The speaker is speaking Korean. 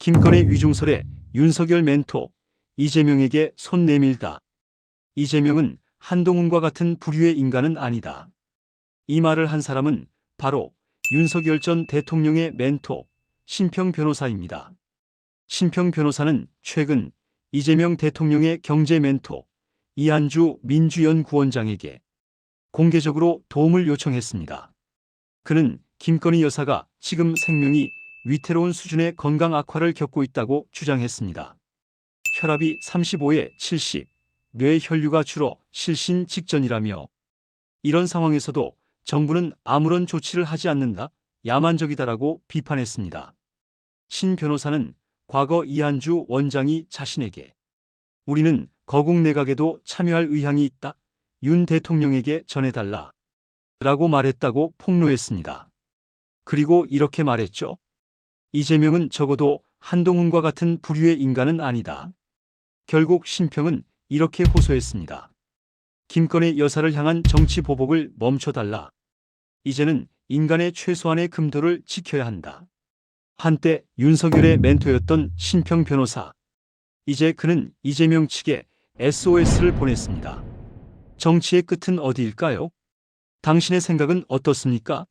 김건희 위중설에 윤석열 멘토 이재명에게 손 내밀다. 이재명은 한동훈과 같은 부류의 인간은 아니다. 이 말을 한 사람은 바로 윤석열 전 대통령의 멘토 신평 변호사입니다. 신평 변호사는 최근 이재명 대통령의 경제 멘토 이한주 민주연구원장에게 공개적으로 도움을 요청했습니다. 그는 김건희 여사가 지금 생명이 위태로운 수준의 건강 악화를 겪고 있다고 주장했습니다. 혈압이 35에 70, 뇌 혈류가 줄어 실신 직전이라며 이런 상황에서도 정부는 아무런 조치를 하지 않는다, 야만적이다라고 비판했습니다. 신 변호사는 과거 이한주 원장이 자신에게 우리는 거국 내각에도 참여할 의향이 있다. 윤 대통령에게 전해달라. 라고 말했다고 폭로했습니다. 그리고 이렇게 말했죠. 이재명은 적어도 한동훈과 같은 부류의 인간은 아니다. 결국 신평은 이렇게 호소했습니다. 김건희 여사를 향한 정치 보복을 멈춰달라. 이제는 인간의 최소한의 금도를 지켜야 한다. 한때 윤석열의 멘토였던 신평 변호사. 이제 그는 이재명 측에 SOS를 보냈습니다. 정치의 끝은 어디일까요? 당신의 생각은 어떻습니까?